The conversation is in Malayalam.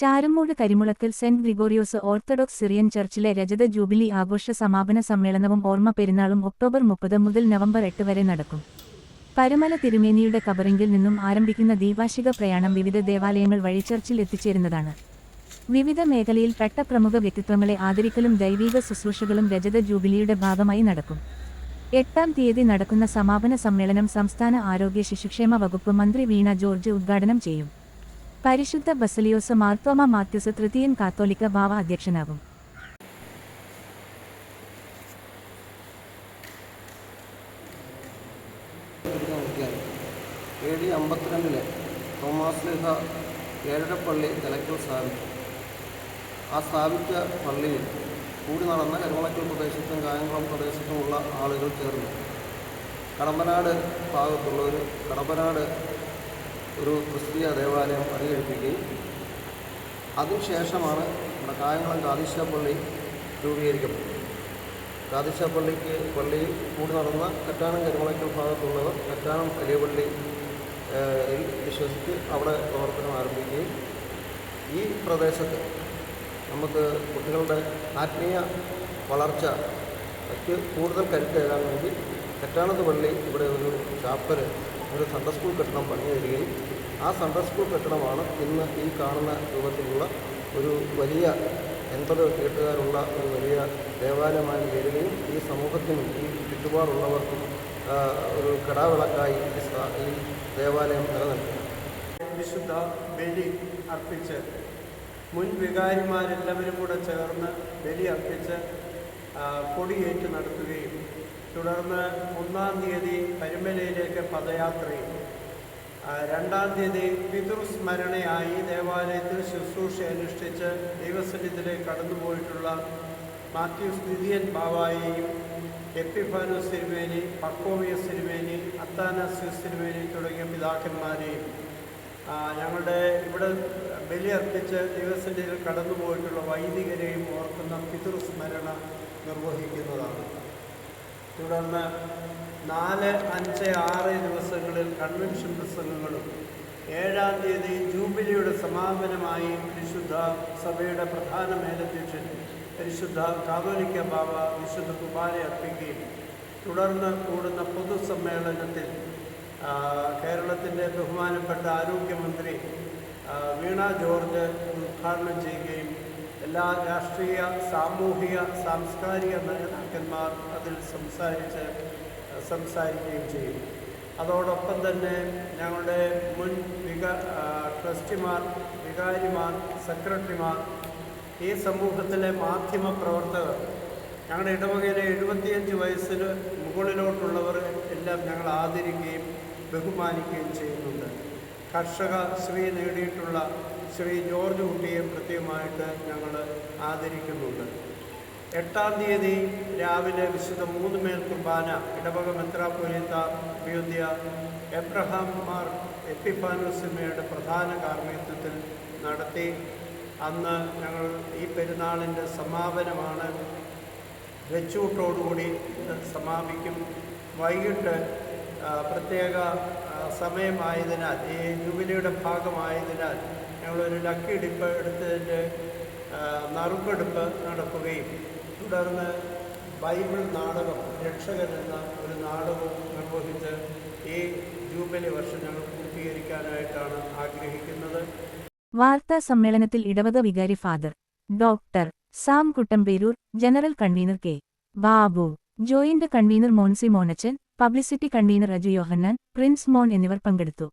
Charammoodu Karimulackal saint Gregorios orthodox Syrian ചർച്ചിലെ രജത ജൂബിലി ആഘോഷ സമാപന സമ്മേളനവും ഓർമ്മ പെരുന്നാളും ഒക്ടോബർ മുപ്പത് മുതൽ നവംബർ എട്ട് വരെ നടക്കും. പരുമല തിരുമേനിയുടെ കബറിങ്കിൽ നിന്നും ആരംഭിക്കുന്ന ദീപാശിക പ്രയാണം വിവിധ ദേവാലയങ്ങൾ വഴി ചർച്ചിൽ എത്തിച്ചേരുന്നതാണ്. വിവിധ മേഖലയിൽ പെട്ട പ്രമുഖ വ്യക്തിത്വങ്ങളെ ആദരിക്കലും ദൈവിക ശുശ്രൂഷകളും രജത ജൂബിലിയുടെ ഭാഗമായി നടക്കും. എട്ടാം തീയതി നടക്കുന്ന സമാപന സമ്മേളനം സംസ്ഥാന ആരോഗ്യ ശിശുക്ഷേമ വകുപ്പ് മന്ത്രി വീണ ജോർജ് ഉദ്ഘാടനം ചെയ്യും. പരിശുദ്ധ ബസലിയോസ് മാർത്തോമ മാത്യുസ് തൃതീയൻ കാത്തോലിക്ക ഭാവ അധ്യക്ഷനാകും. എ ഡി അമ്പത്തിരണ്ടിലെ തോമാസ് ലിഹ ഏഴരപ്പള്ളി നിലയ്ക്കൽ സ്ഥാപിച്ചു. ആ സ്ഥാപിച്ച പള്ളിയിൽ കൂടി നടന്ന കരുവളക്കൽ പ്രദേശത്തും കായംകുളം പ്രദേശത്തുമുള്ള ആളുകൾ ചേർന്നു. കടമ്പനാട് ഭാഗത്തുള്ളവർ കടമ്പനാട് ഒരു ക്രിസ്തീയ ദേവാലയം പണികഴിപ്പിക്കുകയും അതിനുശേഷമാണ് നമ്മുടെ കായംകുളം കാതീശ പള്ളി രൂപീകരിക്കപ്പെട്ടത് കാതിശ പള്ളിക്ക് പള്ളിയിൽ കൂടി നടന്ന കറ്റാനം കരിമളയ്ക്കൽ ഭാഗത്തുള്ളവർ കറ്റാനം വലിയ പള്ളി വിശ്വസിച്ച് അവിടെ പ്രവർത്തനം ആരംഭിക്കുകയും ഈ പ്രദേശത്ത് നമുക്ക് കുട്ടികളുടെ ആത്മീയ വളർച്ചയ്ക്ക് കൂടുതൽ കരുത്തേകാൻ വേണ്ടി കറ്റാണത്ത് പള്ളി ഇവിടെ ഒരു ചാപ്പൽ ഒരു സൺഡേ സ്കൂൾ കെട്ടിടം പണി തരികയും ആ സൺഡേ സ്കൂൾ കെട്ടിടമാണ് ഇന്ന് ഈ കാണുന്ന രൂപത്തിലുള്ള ഒരു വലിയ എൺപത് വീട്ടുകാരുള്ള ഒരു വലിയ ദേവാലയമായി തീരുകയും ഈ സമൂഹത്തിനും ഈ ചുറ്റുപാടുള്ളവർക്കും ഒരു കടാവിളക്കായി ഈ ദേവാലയം നിലനിൽക്കുന്നു. വിശുദ്ധ ബലി അർപ്പിച്ച് മുൻ വികാരിമാരെല്ലാവരും കൂടെ ചേർന്ന് ബലി അർപ്പിച്ച് കൊടിയേറ്റ് നടത്തുകയും തുടർന്ന് ഒന്നാം തീയതി പരുമലയിലേക്ക് പദയാത്രയും രണ്ടാം തീയതി പിതൃസ്മരണയായി ദേവാലയത്തിൽ ശുശ്രൂഷ അനുഷ്ഠിച്ച് ദൈവസന്നിധിയിലേക്ക് കടന്നുപോയിട്ടുള്ള മാത്യു സ്ഥിതിയൻ ബാവായെയും എപ്പിഫാനോസ് തിരുമേനി പക്കോമിയസ് തിരുമേനി അത്താനസ് തിരുമേനി തുടങ്ങിയ പിതാക്കന്മാരെയും ഞങ്ങളുടെ ഇവിടെ ബലിയർപ്പിച്ച് ദൈവസന്നിധിയിൽ കടന്നുപോയിട്ടുള്ള വൈദികരെയും ഓർക്കുന്ന പിതൃസ്മരണ നിർവഹിക്കുന്നതാണ്. തുടർന്ന് നാല് അഞ്ച് ആറ് ദിവസങ്ങളിൽ കൺവെൻഷൻ പ്രസംഗങ്ങളും ഏഴാം തീയതി ജൂബിലിയുടെ സമാപനമായി പരിശുദ്ധ സഭയുടെ പ്രധാന മേലധ്യക്ഷൻ പരിശുദ്ധ കാതോലിക്ക ബാബ വിശുദ്ധ കുമാര അർപ്പിക്കുകയും തുടർന്ന് കൂടുന്ന പൊതുസമ്മേളനത്തിൽ കേരളത്തിന്റെ ബഹുമാനപ്പെട്ട ആരോഗ്യമന്ത്രി വീണ ജോർജ് ഉദ്ഘാടനം ചെയ്യുകയും എല്ലാ രാഷ്ട്രീയ സാമൂഹിക സാംസ്കാരിക നേതാക്കന്മാർ അതിൽ സംസാരിച്ച് സംസാരിക്കുകയും ചെയ്യും. അതോടൊപ്പം തന്നെ ഞങ്ങളുടെ മുൻ വിക ട്രസ്റ്റിമാർ വികാരിമാർ സെക്രട്ടറിമാർ ഈ സമൂഹത്തിലെ മാധ്യമ പ്രവർത്തകർ ഞങ്ങളുടെ ഇടവകയിലെ എഴുപത്തിയഞ്ച് വയസ്സിന് മുകളിലോട്ടുള്ളവർ എല്ലാം ഞങ്ങൾ ആദരിക്കുകയും ബഹുമാനിക്കുകയും ചെയ്യുന്നുണ്ട്. കർഷക ശ്രീ നേടിയിട്ടുള്ള ശ്രീ ജോർജ് കുട്ടിയെ പ്രത്യേകമായിട്ട് ഞങ്ങൾ ആദരിക്കുന്നുണ്ട്. എട്ടാം തീയതി രാവിലെ വിശുദ്ധ മൂന്ന് മേൽ കുർബാന ഇടവക മെത്രാപൊലീത്ത അഭ്യുദ്ധ്യ എബ്രഹാം മാർ എപ്പിഫാനോസിമയുടെ പ്രധാന കാർമ്മികത്വത്തിൽ നടത്തി. അന്ന് ഞങ്ങൾ ഈ പെരുന്നാളിന്റെ സമാപനമാണ്. വെച്ചൂട്ടോടുകൂടി സമാപിക്കും. വൈകിട്ട് പ്രത്യേക സമയമായതിനാൽ ഈ ജൂബിലിയുടെ ഭാഗമായതിനാൽ ഞങ്ങളൊരു ലക്കി ഇടിപ്പ് എടുത്തതിന്റെ നറുക്കെടുപ്പ് നടക്കുകയും തുടർന്ന് ബൈബിൾ നാടകം രക്ഷകൻ എന്ന ഒരു നാടകവും നിർവഹിച്ച് ഈ ജൂബിലി വർഷം ഞങ്ങൾ പൂർത്തീകരിക്കാനായിട്ടാണ് ആഗ്രഹിക്കുന്നത്. വാർത്താ സമ്മേളനത്തിൽ ഇടവക വികാരി father doctor Sam Kuttamperoor general convener K. Babu joint convener Moncy Monachan publicity convener Aju Yohannan Prince Mon എന്നിവർ പങ്കെടുത്തു.